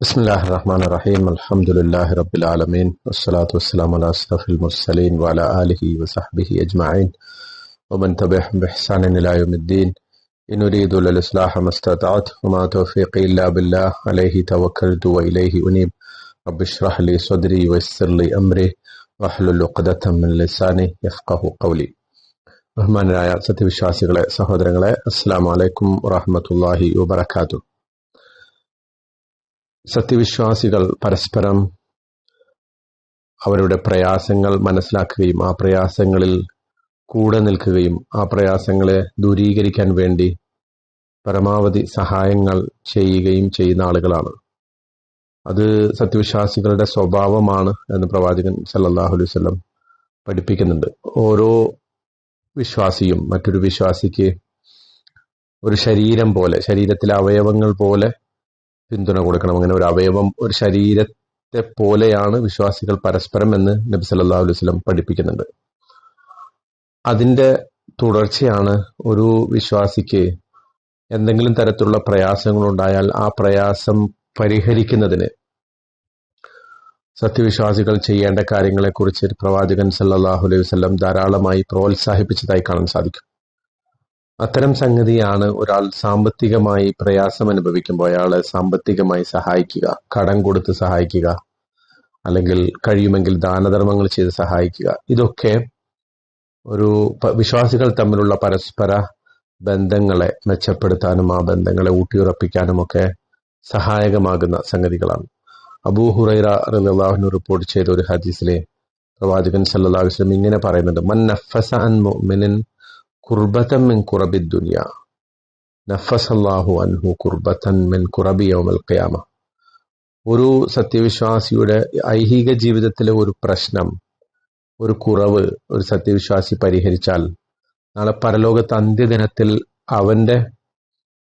بسم الله الرحمن الرحيم الحمد لله رب العالمين والصلاة والسلام على أشرف المرسلين وعلى آله وصحبه أجمعين ومن تبعهم بإحسان إلى يوم الدين إن أريد للإصلاح ما استطعت وما توفيقي إلا بالله عليه توكلت وإليه أنيب رب اشرح لي صدري ويسر لي أمري واحلل عقدة من لساني يفقه قولي ബഹുമാനരായ സത്യവിശ്വാസികളെ സഹോദരങ്ങളെ അസ്സാം വലൈക്കും വറഹമത്തല്ലാഹി വബർക്കാത്തു സത്യവിശ്വാസികൾ പരസ്പരം അവരുടെ പ്രയാസങ്ങൾ മനസ്സിലാക്കുകയും ആ പ്രയാസങ്ങളിൽ കൂടെ നിൽക്കുകയും ആ പ്രയാസങ്ങളെ ദൂരീകരിക്കാൻ വേണ്ടി പരമാവധി സഹായങ്ങൾ ചെയ്യുകയും ചെയ്യുന്ന ആളുകളാണ്. അത് സത്യവിശ്വാസികളുടെ സ്വഭാവമാണ് എന്ന് പ്രവാചകൻ സല്ലല്ലാഹു അലൈഹി വസല്ലം പഠിപ്പിക്കുന്നുണ്ട്. ഓരോ വിശ്വാസിയും മറ്റൊരു വിശ്വാസിക്ക് ഒരു ശരീരം പോലെ ശരീരത്തിലെ അവയവങ്ങൾ പോലെ പിന്തുണ കൊടുക്കണം. അങ്ങനെ ഒരു അവയവം ഒരു ശരീരത്തെ പോലെയാണ് വിശ്വാസികൾ പരസ്പരം എന്ന് നബി സല്ലാ അലൈഹി വസല്ലം പഠിപ്പിക്കുന്നുണ്ട്. അതിന്റെ തുടർച്ചയാണ് ഒരു വിശ്വാസിക്ക് എന്തെങ്കിലും തരത്തിലുള്ള പ്രയാസങ്ങൾ ഉണ്ടായാൽ ആ പ്രയാസം പരിഹരിക്കുന്നതിന് സത്യവിശ്വാസികൾ ചെയ്യേണ്ട കാര്യങ്ങളെക്കുറിച്ച് പ്രവാചകൻ സല്ലാഹു അലൈഹി വസല്ലം ധാരാളമായി പ്രോത്സാഹിപ്പിച്ചതായി കാണാൻ സാധിക്കും. അത്തരം സംഗതിയാണ് ഒരാൾ സാമ്പത്തികമായി പ്രയാസം അനുഭവിക്കുമ്പോൾ അയാളെ സാമ്പത്തികമായി സഹായിക്കുക കടം കൊടുത്ത് സഹായിക്കുക അല്ലെങ്കിൽ കഴിയുമെങ്കിൽ ദാനധർമ്മങ്ങൾ ചെയ്ത് സഹായിക്കുക. ഇതൊക്കെ ഒരു വിശ്വാസികൾ തമ്മിലുള്ള പരസ്പര ബന്ധങ്ങളെ മെച്ചപ്പെടുത്താനും ആ ബന്ധങ്ങളെ ഊട്ടിയുറപ്പിക്കാനും ഒക്കെ സഹായകമാകുന്ന സംഗതികളാണ്. അബൂ ഹുറൈറ റളിയല്ലാഹു റിപ്പോർട്ട് ചെയ്ത ഒരു ഹദീസിലെ പ്രവാചകൻ വസല്ലം ഇങ്ങനെ പറയുന്നുണ്ട് മൻ നഫസ അൻ മുഅ്മിനിൻ കുർബതൻ മിൻ കുറബി ദുനിയ. നഫസല്ലാഹു അൻഹു കുർബത്തൻ മിൻ കുറബി യൗമൽ ഖിയാമ. ഒരു സത്യവിശ്വാസിയുടെ ഐഹിക ജീവിതത്തിലെ ഒരു പ്രശ്നം ഒരു കുറവ് ഒരു സത്യവിശ്വാസി പരിഹരിച്ചാൽ നാളെ പരലോകത്ത് അന്ത്യദിനത്തിൽ അവന്റെ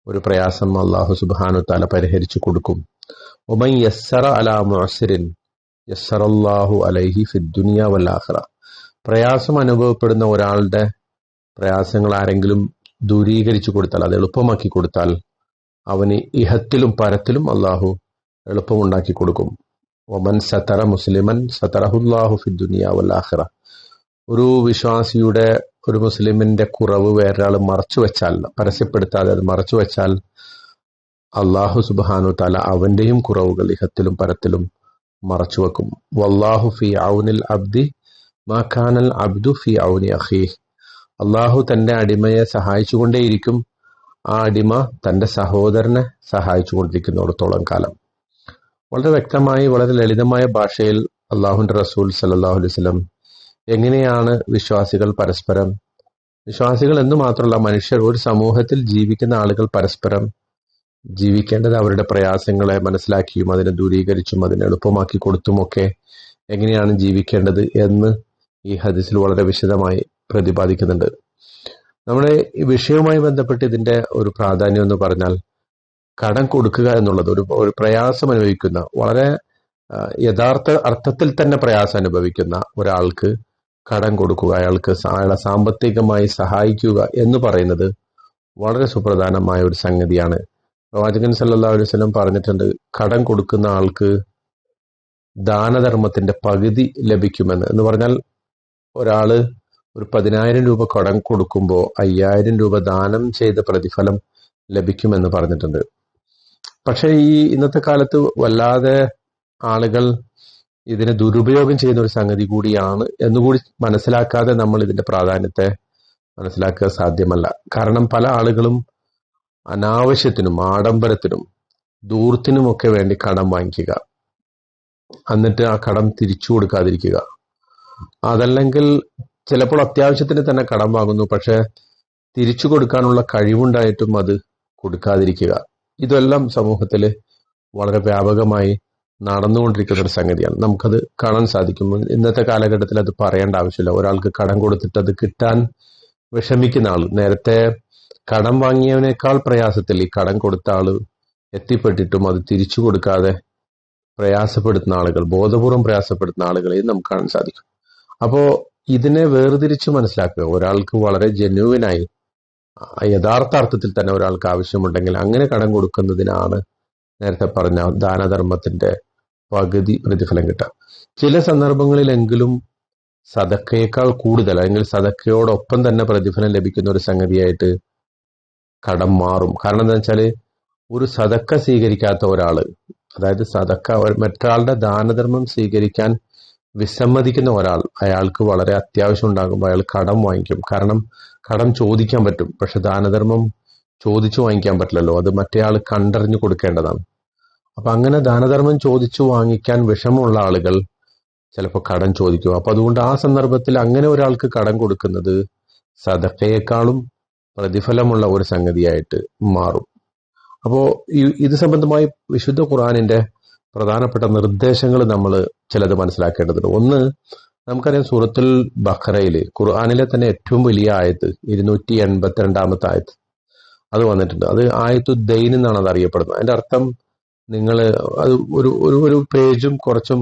ഒരു പ്രയാസം അള്ളാഹു സുബാനു താല പരിഹരിച്ചു കൊടുക്കും. ഒമൻ യസ്സറ അലാ മുഅസിരിൻ യസ്സറല്ലാഹു അലൈഹി ഫിദ്ദുനിയ ആഖിറ. പ്രയാസം അനുഭവപ്പെടുന്ന ഒരാളുടെ പ്രയാസങ്ങൾ ആരെങ്കിലും ദൂരീകരിച്ചു കൊടുത്താൽ അത് എളുപ്പമാക്കി കൊടുത്താൽ അവന് ഇഹത്തിലും പരത്തിലും അള്ളാഹു എളുപ്പമുണ്ടാക്കി കൊടുക്കും. ഒമൻ സത്തറ മുസ്ലിമൻ സത്തറഹുല്ലാഹു ഫിദ്ദുനിയ ആഖിറ. ഒരു വിശ്വാസിയുടെ ഒരു മുസ്ലിമിന്റെ കുറവ് വേറൊരാൾ മറച്ചു വെച്ചാൽ പരസ്യപ്പെടുത്താതെ അത് മറച്ചു വെച്ചാൽ അള്ളാഹു സുബാനു താല അവന്റെയും കുറവുകൾ ഇഹത്തിലും പരത്തിലും മറച്ചു വെക്കും. വല്ലാഹു ഫി ഔനിൽ അബ്ദി മാഖാനൽ അബ്ദു ഫി ഔനി അഖീഹ്. അള്ളാഹു തന്റെ അടിമയെ സഹായിച്ചുകൊണ്ടേയിരിക്കും. ആ അടിമ തന്റെ സഹോദരനെ സഹായിച്ചു സഹായിച്ചുകൊണ്ടിരിക്കുന്നിടത്തോളം കാലം. വളരെ വ്യക്തമായി വളരെ ലളിതമായ ഭാഷയിൽ അള്ളാഹുന്റെ റസൂൽ സല്ലല്ലാഹു അലൈഹി വസല്ലം എങ്ങനെയാണ് വിശ്വാസികൾ പരസ്പരം? വിശ്വാസികൾ എന്ന് മാത്രമല്ല മനുഷ്യർ ഒരു സമൂഹത്തിൽ ജീവിക്കുന്ന ആളുകൾ പരസ്പരം ജീവിക്കേണ്ടത് അവരുടെ പ്രയാസങ്ങളെ മനസ്സിലാക്കിയും അതിനെ ദൂരീകരിച്ചും അതിനെ എളുപ്പമാക്കി കൊടുത്തുമൊക്കെ എങ്ങനെയാണ് ജീവിക്കേണ്ടത് എന്ന് ഈ ഹദീസിൽ വളരെ വിശദമായി പ്രതിപാദിക്കുന്നുണ്ട്. നമ്മുടെ ഈ വിഷയവുമായി ബന്ധപ്പെട്ട് ഇതിന്റെ ഒരു പ്രാധാന്യം എന്ന് പറഞ്ഞാൽ കടം കൊടുക്കുക എന്നുള്ളത് ഒരു ഒരു പ്രയാസം അനുഭവിക്കുന്ന വളരെ യഥാർത്ഥ അർത്ഥത്തിൽ തന്നെ പ്രയാസം അനുഭവിക്കുന്ന ഒരാൾക്ക് കടം കൊടുക്കുക അയാൾക്ക് അയാളെ സാമ്പത്തികമായി സഹായിക്കുക എന്ന് പറയുന്നത് വളരെ സുപ്രധാനമായ ഒരു സംഗതിയാണ്. പ്രവാചകൻ സല്ലല്ലാഹു അലൈഹി വസല്ലം പറഞ്ഞിട്ടുണ്ട് കടം കൊടുക്കുന്ന ആൾക്ക് ദാനധർമ്മത്തിന്റെ പകുതി ലഭിക്കുമെന്ന്. എന്ന് പറഞ്ഞാൽ ഒരാൾ ഒരു പതിനായിരം രൂപ കടം കൊടുക്കുമ്പോൾ അയ്യായിരം രൂപ ദാനം ചെയ്ത പ്രതിഫലം ലഭിക്കുമെന്ന് പറഞ്ഞിട്ടുണ്ട്. പക്ഷേ ഈ ഇന്നത്തെ കാലത്ത് വല്ലാതെ ആളുകൾ ഇതിനെ ദുരുപയോഗം ചെയ്യുന്ന ഒരു സംഗതി കൂടിയാണ് എന്നുകൂടി മനസ്സിലാക്കാതെ നമ്മൾ ഇതിന്റെ പ്രാധാന്യത്തെ മനസ്സിലാക്കുക സാധ്യമല്ല. കാരണം പല ആളുകളും അനാവശ്യത്തിനും ആഡംബരത്തിനും ദൂർത്തിനുമൊക്കെ വേണ്ടി കടം വാങ്ങിക്കുക. എന്നിട്ട് ആ കടം തിരിച്ചു കൊടുക്കാതിരിക്കുക. അതല്ലെങ്കിൽ ചിലപ്പോൾ അത്യാവശ്യത്തിന് തന്നെ കടം വാങ്ങുന്നു പക്ഷെ തിരിച്ചു കൊടുക്കാനുള്ള കഴിവുണ്ടായിട്ടും അത് കൊടുക്കാതിരിക്കുക. ഇതെല്ലാം സമൂഹത്തിൽ വളരെ വ്യാപകമായി നടന്നുകൊണ്ടിരിക്കുന്ന ഒരു സംഗതിയാണ്. നമുക്കത് കാണാൻ സാധിക്കും. ഇന്നത്തെ കാലഘട്ടത്തിൽ അത് പറയേണ്ട ആവശ്യമില്ല. ഒരാൾക്ക് കടം കൊടുത്തിട്ട് അത് കിട്ടാൻ വിഷമിക്കുന്ന ആൾ നേരത്തെ കടം വാങ്ങിയവനേക്കാൾ പ്രയാസത്തിൽ ഈ കടം കൊടുത്ത ആൾ എത്തിപ്പെട്ടിട്ടും അത് തിരിച്ചു കൊടുക്കാതെ പ്രയാസപ്പെടുത്തുന്ന ആളുകൾ ബോധപൂർവം പ്രയാസപ്പെടുത്തുന്ന ആളുകളെയും നമുക്ക് കാണാൻ സാധിക്കും. അപ്പോ ഇതിനെ വേർതിരിച്ച് മനസ്സിലാക്കുക. ഒരാൾക്ക് വളരെ ജെന്യുവിനായി യഥാർത്ഥ അർത്ഥത്തിൽ തന്നെ ഒരാൾക്ക് ആവശ്യമുണ്ടെങ്കിൽ അങ്ങനെ കടം കൊടുക്കുന്നതിനാണ് നേരത്തെ പറഞ്ഞ ദാനധർമ്മത്തിന്റെ പകുതി പ്രതിഫലം കിട്ടുക. ചില സന്ദർഭങ്ങളിലെങ്കിലും സതക്കയേക്കാൾ കൂടുതൽ അല്ലെങ്കിൽ സതക്കയോടൊപ്പം തന്നെ പ്രതിഫലം ലഭിക്കുന്ന ഒരു സംഗതിയായിട്ട് കടം മാറും. കാരണം എന്താ വെച്ചാൽ ഒരു സതക്ക സ്വീകരിക്കാത്ത ഒരാൾ അതായത് സതക്ക മറ്റൊരാളുടെ ദാനധർമ്മം സ്വീകരിക്കാൻ വിസമ്മതിക്കുന്ന ഒരാൾ അയാൾക്ക് വളരെ അത്യാവശ്യം ഉണ്ടാകുമ്പോൾ അയാൾ കടം വാങ്ങിക്കും. കാരണം കടം ചോദിക്കാൻ പറ്റും. പക്ഷെ ദാനധർമ്മം ചോദിച്ചു വാങ്ങിക്കാൻ പറ്റില്ലല്ലോ. അത് മറ്റേ ആൾ കണ്ടറിഞ്ഞു കൊടുക്കേണ്ടതാണ്. അപ്പൊ അങ്ങനെ ദാനധർമ്മം ചോദിച്ചു വാങ്ങിക്കാൻ വിഷമമുള്ള ആളുകൾ ചിലപ്പോൾ കടം ചോദിക്കും. അപ്പൊ അതുകൊണ്ട് ആ സന്ദർഭത്തിൽ അങ്ങനെ ഒരാൾക്ക് കടം കൊടുക്കുന്നത് സദക്കയേക്കാളും പ്രതിഫലമുള്ള ഒരു സംഗതിയായിട്ട് മാറും. അപ്പോൾ ഇത് സംബന്ധമായി വിശുദ്ധ ഖുർആനിന്റെ പ്രധാനപ്പെട്ട നിർദ്ദേശങ്ങൾ നമ്മൾ ചിലത് മനസ്സിലാക്കേണ്ടതുണ്ട്. ഒന്ന് നമുക്കറിയാം സൂറത്തുൽ ബഖറയിൽ ഖുർആാനിലെ തന്നെ ഏറ്റവും വലിയ ആയത്ത് ഇരുന്നൂറ്റി എൺപത്തിരണ്ടാമത്തെ ആയത്ത്. അത് വന്നിട്ടുണ്ട്. അത് ആയത്തു ദൈൻ എന്നാണ് അത് അറിയപ്പെടുന്നത്. അതിന്റെ അർത്ഥം നിങ്ങൾ അത് ഒരു ഒരു ഒരു പേജും കുറച്ചും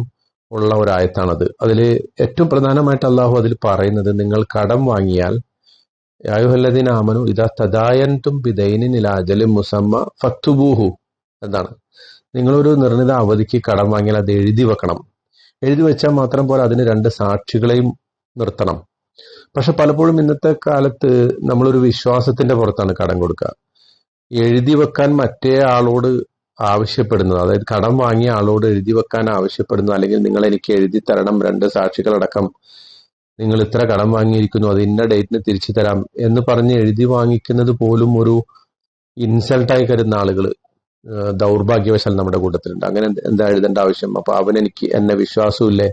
ഉള്ള ഒരു ആയത്താണത് അതിൽ ഏറ്റവും പ്രധാനമായിട്ട് അള്ളാഹു അതിൽ പറയുന്നത് നിങ്ങൾ കടം വാങ്ങിയാൽ യായുഹല്ലദീന ആമനു ഇതാ തദായൻതും ബിദൈനിൻ ഇലാജലും മുസമ്മ ഫത്തുബൂഹു എന്താണ് നിങ്ങളൊരു നിർണിത അവധിക്ക് കടം വാങ്ങിയാൽ അത് എഴുതി വെക്കണം. എഴുതി വെച്ചാൽ മാത്രം പോലെ അതിന് രണ്ട് സാക്ഷികളെയും നിർത്തണം. പക്ഷെ പലപ്പോഴും ഇന്നത്തെ കാലത്ത് നമ്മളൊരു വിശ്വാസത്തിന്റെ പുറത്താണ് കടം കൊടുക്കുക. എഴുതി വെക്കാൻ മറ്റേ ആളോട് ആവശ്യപ്പെടുന്നത് അതായത് കടം വാങ്ങിയ ആളോട് എഴുതി വെക്കാൻ ആവശ്യപ്പെടുന്നത് അല്ലെങ്കിൽ നിങ്ങൾ എനിക്ക് എഴുതി തരണം രണ്ട് സാക്ഷികളടക്കം നിങ്ങൾ ഇത്ര കടം വാങ്ങിയിരിക്കുന്നു അത് ഇന്ന ഡേറ്റിന് തിരിച്ചു തരാം എന്ന് പറഞ്ഞ് എഴുതി വാങ്ങിക്കുന്നത് പോലും ഒരു ഇൻസൾട്ടായി കരുതുന്ന ആളുകൾ ദൗർഭാഗ്യവശാൽ നമ്മുടെ കൂട്ടത്തിലുണ്ട്. അങ്ങനെ എന്താ എഴുതേണ്ട ആവശ്യം? അപ്പൊ അവനെനിക്ക് എന്നെ വിശ്വാസമില്ലേ?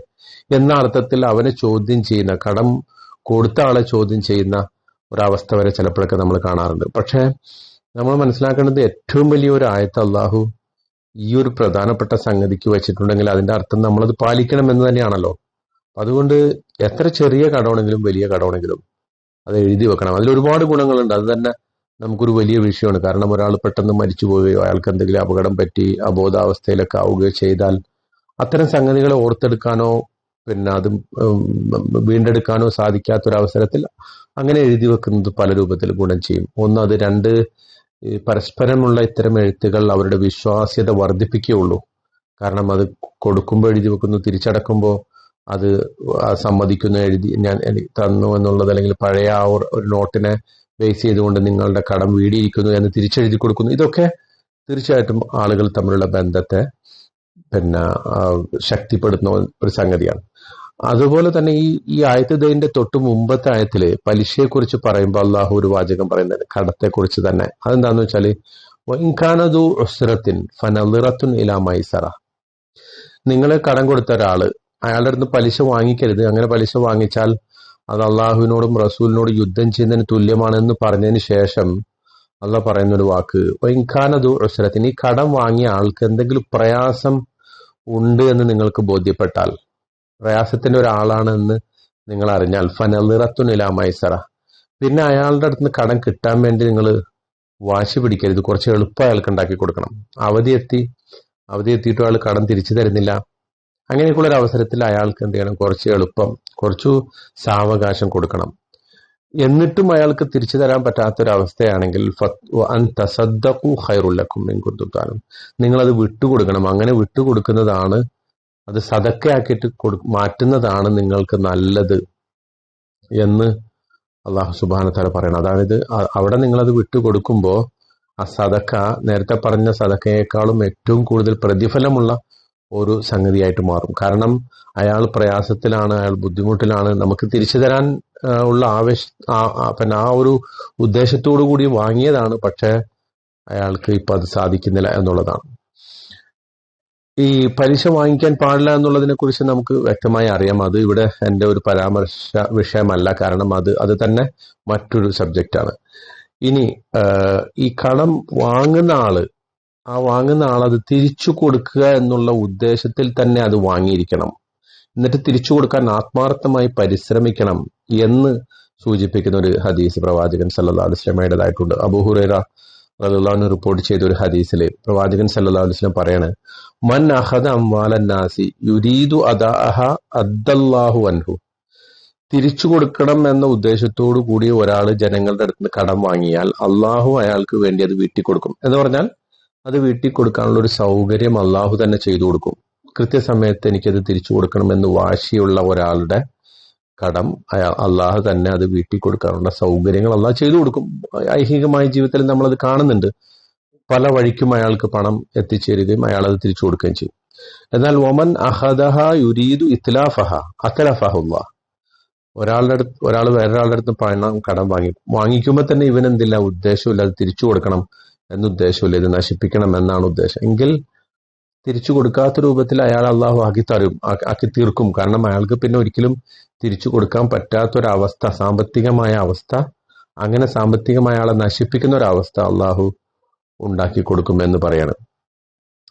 എന്ന അർത്ഥത്തിൽ അവനെ ചോദ്യം ചെയ്യുന്ന കടം കൊടുത്ത ആളെ ചോദ്യം ചെയ്യുന്ന ഒരവസ്ഥ വരെ ചിലപ്പോഴൊക്കെ നമ്മൾ കാണാറുണ്ട്. പക്ഷേ നമ്മൾ മനസ്സിലാക്കേണ്ടത് ഏറ്റവും വലിയൊരു ആയത്ത് അള്ളാഹു ഈ ഒരു പ്രധാനപ്പെട്ട സംഗതിക്ക് വെച്ചിട്ടുണ്ടെങ്കിൽ അതിന്റെ അർത്ഥം നമ്മളത് പാലിക്കണം എന്ന് തന്നെയാണല്ലോ. അതുകൊണ്ട് എത്ര ചെറിയ കടമാണെങ്കിലും വലിയ കടമാണെങ്കിലും അത് എഴുതി വെക്കണം. അതിൽ ഒരുപാട് ഗുണങ്ങളുണ്ട്. അത് തന്നെ നമുക്കൊരു വലിയ വിഷയമാണ്. കാരണം ഒരാൾ പെട്ടെന്ന് മരിച്ചു പോവുകയോ അയാൾക്ക് എന്തെങ്കിലും അപകടം പറ്റി അബോധാവസ്ഥയിലൊക്കെ ആവുകയോ ചെയ്താൽ അത്തരം സംഗതികളെ ഓർത്തെടുക്കാനോ പിന്നെ അത് വീണ്ടെടുക്കാനോ സാധിക്കാത്തൊരവസരത്തിൽ അങ്ങനെ എഴുതി വെക്കുന്നത് പല രൂപത്തിൽ ഗുണം ചെയ്യും. ഒന്ന് അത് രണ്ട് പരസ്പരമുള്ള ഇത്തരം എഴുത്തുകൾ അവരുടെ വിശ്വാസ്യത വർദ്ധിപ്പിക്കുകയുള്ളൂ. കാരണം അത് കൊടുക്കുമ്പോൾ എഴുതി വെക്കുന്നു തിരിച്ചടക്കുമ്പോൾ അത് സമ്മതിക്കുന്ന എഴുതി ഞാൻ തന്നു എന്നുള്ളത് അല്ലെങ്കിൽ പഴയ ആ ഒരു നോട്ടിനെ ബേസ് ചെയ്തുകൊണ്ട് നിങ്ങളുടെ കടം വീടിയിരിക്കുന്നു എന്ന് തിരിച്ചെഴുതി കൊടുക്കുന്നു. ഇതൊക്കെ തീർച്ചയായിട്ടും ആളുകൾ തമ്മിലുള്ള ബന്ധത്തെ പിന്നെ ശക്തിപ്പെടുത്തുന്ന ഒരു സംഗതിയാണ്. അതുപോലെ തന്നെ ഈ ഈ ആയത്തതിന്റെ തൊട്ട് മുമ്പത്തെ ആയത്തിൽ പലിശയെക്കുറിച്ച് പറയുമ്പോൾ അള്ളാഹു ഒരു വാചകം പറയുന്നത് കടത്തെക്കുറിച്ച് തന്നെ. അതെന്താന്ന് വെച്ചാൽ വൈൻഖാനതു ഉസ്രത്തിൻ ഫനലിറത്തുൻ ഇലാ മൈസറ. നിങ്ങൾ കടം കൊടുത്ത ഒരാൾ അയാളുടെ അടുത്ത് പലിശ വാങ്ങിക്കരുത്. അങ്ങനെ പലിശ വാങ്ങിച്ചാൽ അത് അള്ളാഹുവിനോടും റസൂലിനോടും യുദ്ധം ചെയ്യുന്നതിന് തുല്യമാണെന്ന് പറഞ്ഞതിന് ശേഷം അള്ളാഹ് പറയുന്ന ഒരു വാക്ക് വൈൻഖാനതു ഉസ്രത്തിന് ഈ കടം വാങ്ങിയ ആൾക്ക് എന്തെങ്കിലും പ്രയാസം ഉണ്ട് എന്ന് നിങ്ങൾക്ക് ബോധ്യപ്പെട്ടാൽ പ്രയാസത്തിന്റെ ഒരാളാണെന്ന് നിങ്ങൾ അറിഞ്ഞാൽ ഫനലിറത്തുനില മൈസറ. പിന്നെ അയാളുടെ അടുത്ത് നിന്ന് കടം കിട്ടാൻ വേണ്ടി നിങ്ങൾ വാശി പിടിക്കരുത്. കുറച്ച് എളുപ്പം അയാൾക്ക് ഉണ്ടാക്കി കൊടുക്കണം. അവധി എത്തി. അവധി എത്തിയിട്ടും അയാൾ കടം തിരിച്ചു തരുന്നില്ല. അങ്ങനെയൊക്കെയുള്ള ഒരു അവസരത്തിൽ അയാൾക്ക് എന്ത് ചെയ്യണം? കുറച്ച് എളുപ്പം കുറച്ചു സാവകാശം കൊടുക്കണം. എന്നിട്ടും അയാൾക്ക് തിരിച്ചു തരാൻ പറ്റാത്തൊരവസ്ഥയാണെങ്കിൽ തസദ്ദഖു കുന്തും താനും. നിങ്ങളത് വിട്ടുകൊടുക്കണം. അങ്ങനെ വിട്ടുകൊടുക്കുന്നതാണ് അത് സതക്കയാക്കിയിട്ട് കൊടു മാറ്റുന്നതാണ് നിങ്ങൾക്ക് നല്ലത് എന്ന് അള്ളാഹു സുബാന പറയണം. അതായത് അവിടെ അവിടെ നിങ്ങളത് വിട്ടുകൊടുക്കുമ്പോൾ ആ സതക്ക നേരത്തെ പറഞ്ഞ സതക്കയേക്കാളും ഏറ്റവും കൂടുതൽ പ്രതിഫലമുള്ള ഒരു സംഗതിയായിട്ട് മാറും. കാരണം അയാൾ പ്രയാസത്തിലാണ് അയാൾ ബുദ്ധിമുട്ടിലാണ്. നമുക്ക് തിരിച്ചു തരാൻ ഉള്ള ആവേശ പിന്നെ ആ ഒരു ഉദ്ദേശത്തോടു കൂടി വാങ്ങിയതാണ്. പക്ഷേ അയാൾക്ക് ഇപ്പൊ അത് സാധിക്കുന്നില്ല എന്നുള്ളതാണ്. ഈ പലിശ വാങ്ങിക്കാൻ പാടില്ല എന്നുള്ളതിനെ കുറിച്ച് നമുക്ക് വ്യക്തമായി അറിയാം. അത് ഇവിടെ എന്റെ ഒരു പരാമർശ വിഷയമല്ല. കാരണം അത് അത് തന്നെ മറ്റൊരു സബ്ജക്റ്റാണ്. ഇനി ഈ കടം വാങ്ങുന്ന ആൾ ആ വാങ്ങുന്ന ആൾ അത് തിരിച്ചു കൊടുക്കുക എന്നുള്ള ഉദ്ദേശത്തിൽ തന്നെ അത് വാങ്ങിയിരിക്കണം. എന്നിട്ട് തിരിച്ചു കൊടുക്കാൻ ആത്മാർത്ഥമായി പരിശ്രമിക്കണം എന്ന് സൂചിപ്പിക്കുന്ന ഒരു ഹദീസ് പ്രവാചകൻ സല്ലാ അലൈഹി വസല്ലമയുടേതായിട്ടുണ്ട് അബൂഹുറൈറ റളിയല്ലാഹു റിപ്പോർട്ട് ചെയ്ത ഒരു ഹദീസിലെ പ്രവാചകൻ സല്ലാ അലൈഹി വസല്ലം പറയാണ് മൻ അഖദ അംവാലി യുരീദു അദാഹ അദ്ദല്ലാഹു അൻഹു. തിരിച്ചു കൊടുക്കണം എന്ന ഉദ്ദേശത്തോടു കൂടി ഒരാൾ ജനങ്ങളുടെ അടുത്ത് കടം വാങ്ങിയാൽ അള്ളാഹു അയാൾക്ക് വേണ്ടി അത് വീട്ടിക്കൊടുക്കും. എന്ന് പറഞ്ഞാൽ അത് വീട്ടിൽ കൊടുക്കാനുള്ള ഒരു സൗകര്യം അള്ളാഹു തന്നെ ചെയ്തു കൊടുക്കും. കൃത്യസമയത്ത് എനിക്കത് തിരിച്ചു കൊടുക്കണമെന്ന് വാശിയുള്ള ഒരാളുടെ കടം അള്ളാഹു തന്നെ അത് വീട്ടിൽ കൊടുക്കാനുള്ള സൗകര്യങ്ങൾ അള്ളാഹ് ചെയ്തു കൊടുക്കും. ഐഹികമായ ജീവിതത്തിൽ നമ്മളത് കാണുന്നുണ്ട്. പല വഴിക്കും അയാൾക്ക് പണം എത്തിച്ചേരുകയും അയാൾ അത് തിരിച്ചു കൊടുക്കുകയും ചെയ്യും. എന്നാൽ ഒമൻ അഹദഹ യുരീദു ഇത്ലാഫഹ അത്തലഫഹുള്ള ഒരാളുടെ അടുത്ത് ഒരാൾ വേറൊരാളുടെ അടുത്ത് പണം കടം വാങ്ങി വാങ്ങിക്കുമ്പോൾ തന്നെ ഇവൻ എന്തില്ല ഉദ്ദേശമില്ല അത് തിരിച്ചു കൊടുക്കണം. എന്ന ഉദ്ദേശമില്ല ഇത് നശിപ്പിക്കണം എന്നാണ് ഉദ്ദേശം. എങ്കിൽ തിരിച്ചു കൊടുക്കാത്ത രൂപത്തിൽ അയാൾ അള്ളാഹു ആക്കി തരും ആക്കി തീർക്കും. കാരണം അയാൾക്ക് പിന്നെ ഒരിക്കലും തിരിച്ചു കൊടുക്കാൻ പറ്റാത്തൊരവസ്ഥ സാമ്പത്തികമായ അവസ്ഥ അങ്ങനെ സാമ്പത്തികമായ ആളെ നശിപ്പിക്കുന്ന ഒരവസ്ഥ അള്ളാഹു ഉണ്ടാക്കി കൊടുക്കും എന്ന് പറയാണ്.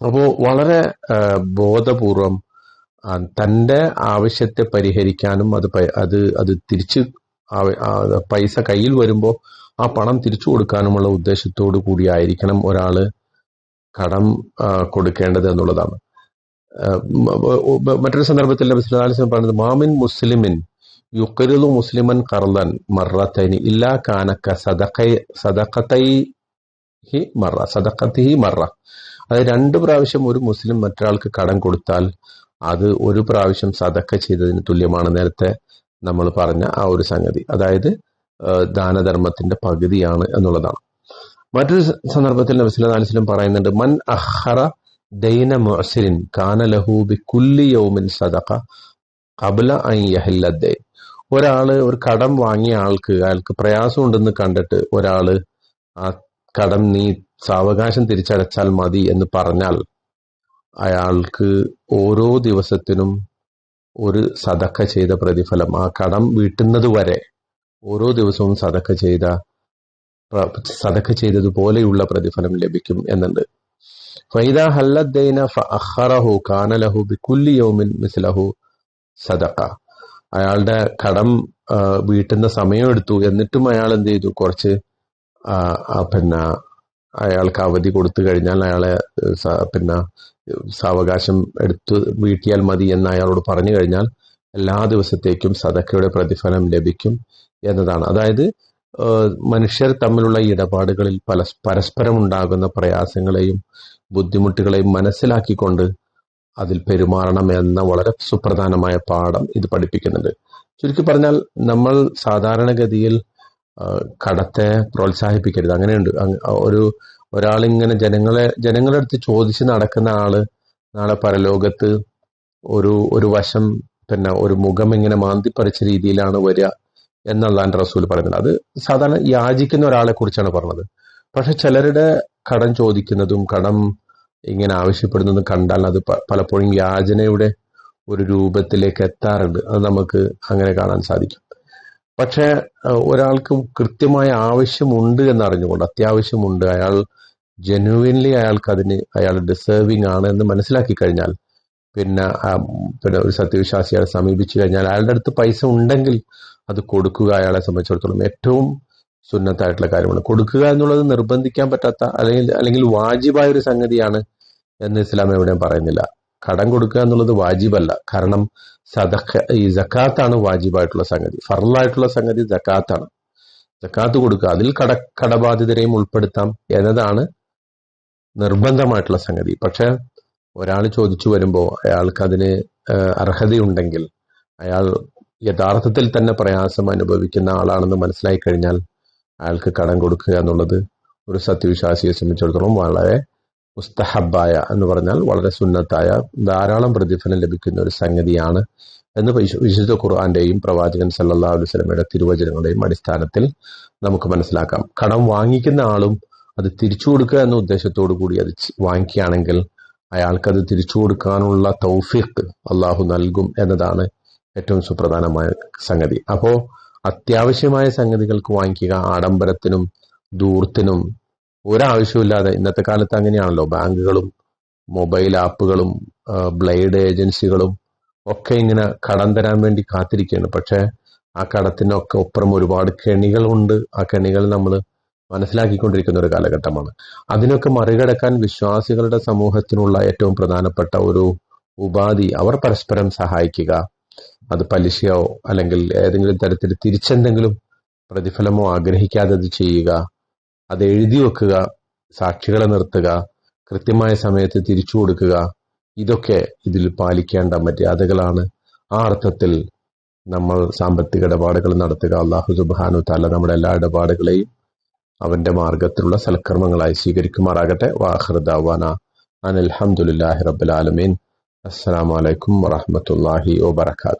അപ്പോൾ വളരെ ബോധപൂർവം തന്റെ ആവശ്യത്തെ പരിഹരിക്കാനും അത് അത് അത് തിരിച്ച് പൈസ കയ്യിൽ വരുമ്പോൾ ആ പണം തിരിച്ചു കൊടുക്കാനുമുള്ള ഉദ്ദേശത്തോടു കൂടിയായിരിക്കണം ഒരാൾ കടം കൊടുക്കേണ്ടത് എന്നുള്ളതാണ്. മറ്റൊരു സന്ദർഭത്തിൽ നബി സല്ലല്ലാഹു അലൈഹി വസല്ലം പറഞ്ഞത് മാമിൻ മുസ്ലിമിൻ യുക്കരുതു മുസ്ലിമൻ ഖർദൻ മറത്തൈനി ഇല്ലാ കാനക്ക സദഖൈ സദഖത്തൈഹി മറ സദഖത്തിഹി മറ അത് രണ്ട് പ്രാവശ്യം ഒരു മുസ്ലിം മറ്റൊരാൾക്ക് കടം കൊടുത്താൽ അത് ഒരു പ്രാവശ്യം സദക്ക ചെയ്തതിന് തുല്യമാണ് നേരത്തെ നമ്മൾ പറഞ്ഞ ആ ഒരു സംഗതി. അതായത് ദാനധർമ്മത്തിന്റെ പകുതിയാണ് എന്നുള്ളതാണ്. മറ്റൊരു സന്ദർഭത്തിൽ നബി സല്ലല്ലാഹു പറയുന്നുണ്ട് മൻ അഹറ ദൈന മുഅസിരിൻ കാന ലഹു ബി കുല്ലി യൗമിൻ സദഖ കബല അയ്യഹല്ലേ യഹില്ല ഒരാൾ ഒരു കടം വാങ്ങിയ ആൾക്ക് അയാൾക്ക് പ്രയാസം ഉണ്ടെന്ന് കണ്ടിട്ട് ഒരാൾ ആ കടം നീ സാവകാശം തിരിച്ചടച്ചാൽ മതി എന്ന് പറഞ്ഞാൽ അയാൾക്ക് ഓരോ ദിവസത്തിനും ഒരു സദക്ക ചെയ്ത പ്രതിഫലം ആ കടം വീട്ടുന്നത് വരെ ഓരോ ദിവസവും സതക്ക ചെയ്ത സതക്ക ചെയ്തതുപോലെയുള്ള പ്രതിഫലം ലഭിക്കും എന്നുണ്ട്. ഫൈദ ഹല്ലദ്ദൈന ഫഅഖറഹു കാനലഹു ബികുല്ലി യൗമിൻ മിസ്ലഹു സദക്ക. അയാളുടെ കടം വീട്ടുന്ന സമയം എടുത്തു. എന്നിട്ടും അയാൾ എന്ത് ചെയ്തു? കുറച്ച് പിന്നെ അയാൾക്ക് അവധി കൊടുത്തു കഴിഞ്ഞാൽ അയാളെ പിന്നെ സാവകാശം എടുത്തു വീട്ടിയാൽ മതി എന്ന് അയാളോട് പറഞ്ഞു കഴിഞ്ഞാൽ എല്ലാ ദിവസത്തേക്കും സദക്കയുടെ പ്രതിഫലം ലഭിക്കും. എന്നതാണ്. അതായത് മനുഷ്യർ തമ്മിലുള്ള ഇടപാടുകളിൽ പല പരസ്പരം ഉണ്ടാകുന്ന പ്രയാസങ്ങളെയും ബുദ്ധിമുട്ടുകളെയും മനസ്സിലാക്കിക്കൊണ്ട് അതിൽ പെരുമാറണം എന്ന വളരെ സുപ്രധാനമായ പാഠം ഇത് പഠിപ്പിക്കുന്നുണ്ട്. ചുരുക്കി പറഞ്ഞാൽ നമ്മൾ സാധാരണഗതിയിൽ കടത്തെ പ്രോത്സാഹിപ്പിക്കരുത്. അങ്ങനെയുണ്ട്. അങ്ങ് ഒരു ഒരാളിങ്ങനെ ജനങ്ങളെ ജനങ്ങളുടെ അടുത്ത് ചോദിച്ച് നടക്കുന്ന ആൾ നാളെ പരലോകത്ത് ഒരു ഒരു വശം പിന്നെ ഒരു മുഖം ഇങ്ങനെ മാന്തിപ്പറിച്ച രീതിയിലാണ് വരിക. എന്നുള്ളതാണ് റസൂൽ പറയുന്നത്. അത് സാധാരണ യാചിക്കുന്ന ഒരാളെ കുറിച്ചാണ് പറഞ്ഞത്. പക്ഷെ ചിലരുടെ കടം ചോദിക്കുന്നതും കടം ഇങ്ങനെ ആവശ്യപ്പെടുന്നതും കണ്ടാൽ അത് പലപ്പോഴും യാചനയുടെ ഒരു രൂപത്തിലേക്ക് എത്താറുണ്ട്. അത് നമുക്ക് അങ്ങനെ കാണാൻ സാധിക്കും. പക്ഷേ ഒരാൾക്ക് കൃത്യമായ ആവശ്യമുണ്ട് എന്നറിഞ്ഞുകൊണ്ട് അത്യാവശ്യമുണ്ട് അയാൾ ജെനുവിൻലി അയാൾക്ക് അതിന് അയാൾ ഡിസേർവിങ് ആണ് എന്ന് മനസ്സിലാക്കി കഴിഞ്ഞാൽ പിന്നെ പിന്നെ ഒരു സത്യവിശ്വാസിയെ സമീപിച്ചു കഴിഞ്ഞാൽ അയാളുടെ അടുത്ത് പൈസ ഉണ്ടെങ്കിൽ അത് കൊടുക്കുക അയാളെ സംബന്ധിച്ചിടത്തോളം ഏറ്റവും സുന്നത്തായിട്ടുള്ള കാര്യമാണ്. കൊടുക്കുക എന്നുള്ളത് നിർബന്ധിക്കാൻ പറ്റാത്ത അല്ലെങ്കിൽ അല്ലെങ്കിൽ വാജിബായ ഒരു സംഗതിയാണ് എന്ന് ഇസ്ലാം എവിടെയും പറയുന്നില്ല. കടം കൊടുക്കുക എന്നുള്ളത് വാജിബല്ല. കാരണം സദഖ ഈ ജക്കാത്താണ് വാജിബായിട്ടുള്ള സംഗതി. ഫറലായിട്ടുള്ള സംഗതി ജക്കാത്താണ് ജക്കാത്ത് കൊടുക്കുക. അതിൽ കട കടബാധിതരെയും ഉൾപ്പെടുത്താം എന്നതാണ് നിർബന്ധമായിട്ടുള്ള സംഗതി. പക്ഷെ ഒരാൾ ചോദിച്ചു വരുമ്പോൾ അയാൾക്ക് അതിന് അർഹതയുണ്ടെങ്കിൽ അയാൾ യഥാർത്ഥത്തിൽ തന്നെ പ്രയാസം അനുഭവിക്കുന്ന ആളാണെന്ന് മനസ്സിലായി കഴിഞ്ഞാൽ അയാൾക്ക് കടം കൊടുക്കുക എന്നുള്ളത് ഒരു സത്യവിശ്വാസിയെ സംബന്ധിച്ചിടത്തോളം വളരെ മുസ്തഹബായ എന്ന് പറഞ്ഞാൽ വളരെ സുന്നത്തായ ധാരാളം പ്രതിഫലം ലഭിക്കുന്ന ഒരു സംഗതിയാണ് എന്ന് വിശു- വിശുദ്ധ ഖുർആന്റെയും പ്രവാചകൻ സല്ലാ അലൈഹി വസല്ലമയുടെ തിരുവചനങ്ങളുടെയും അടിസ്ഥാനത്തിൽ നമുക്ക് മനസ്സിലാക്കാം. കടം വാങ്ങിക്കുന്ന ആളും അത് തിരിച്ചു കൊടുക്കുക എന്ന ഉദ്ദേശത്തോടു കൂടി അത് വാങ്ങിക്കുകയാണെങ്കിൽ അയാൾക്കത് തിരിച്ചു കൊടുക്കാനുള്ള തൗഫീഖ് അള്ളാഹു നൽകും എന്നതാണ് ഏറ്റവും സുപ്രധാനമായ സംഗതി. അപ്പോ അത്യാവശ്യമായ സംഗതികൾക്ക് വാങ്ങിക്കുക ആഡംബരത്തിനും ദൂർത്തിനും ഒരാവശ്യമില്ലാതെ ഇന്നത്തെ കാലത്ത് അങ്ങനെയാണല്ലോ. ബാങ്കുകളും മൊബൈൽ ആപ്പുകളും ബ്ലേഡ് ഏജൻസികളും ഒക്കെ ഇങ്ങനെ കടം തരാൻ വേണ്ടി കാത്തിരിക്കുകയാണ്. പക്ഷേ ആ കടത്തിനൊക്കെ ഒപ്പുറം ഒരുപാട് കെണികളുണ്ട് ആ കെണികൾ നമ്മൾ മനസ്സിലാക്കിക്കൊണ്ടിരിക്കുന്ന ഒരു കാലഘട്ടമാണ്. അതിനൊക്കെ മറികടക്കാൻ വിശ്വാസികളുടെ സമൂഹത്തിനുള്ള ഏറ്റവും പ്രധാനപ്പെട്ട ഒരു ഉപാധി അവർ പരസ്പരം സഹായിക്കുക അത് പലിശയോ അല്ലെങ്കിൽ ഏതെങ്കിലും തരത്തിൽ തിരിച്ചെന്തെങ്കിലും പ്രതിഫലമോ ആഗ്രഹിക്കാതെ അത് ചെയ്യുക. അത് എഴുതി വെക്കുക സാക്ഷികളെ നിർത്തുക കൃത്യമായ സമയത്ത് തിരിച്ചു കൊടുക്കുക. ഇതൊക്കെ ഇതിൽ പാലിക്കേണ്ട മര്യാദകളാണ്. ആ അർത്ഥത്തിൽ നമ്മൾ സാമ്പത്തിക ഇടപാടുകൾ നടത്തുക. അള്ളാഹു സുബാനു തല നമ്മുടെ എല്ലാ ഇടപാടുകളെയും അവന്റെ മാർഗത്തിലുള്ള സൽക്കർമ്മങ്ങളായി സ്വീകരിക്കുമാറാകട്ടെ. വാഹൃദാവാന അനിൽഹമുല്ലാഹി അസ്സാം വലൈക്കും വാഹമത്തല്ലാഹി വബർക്കാത്തു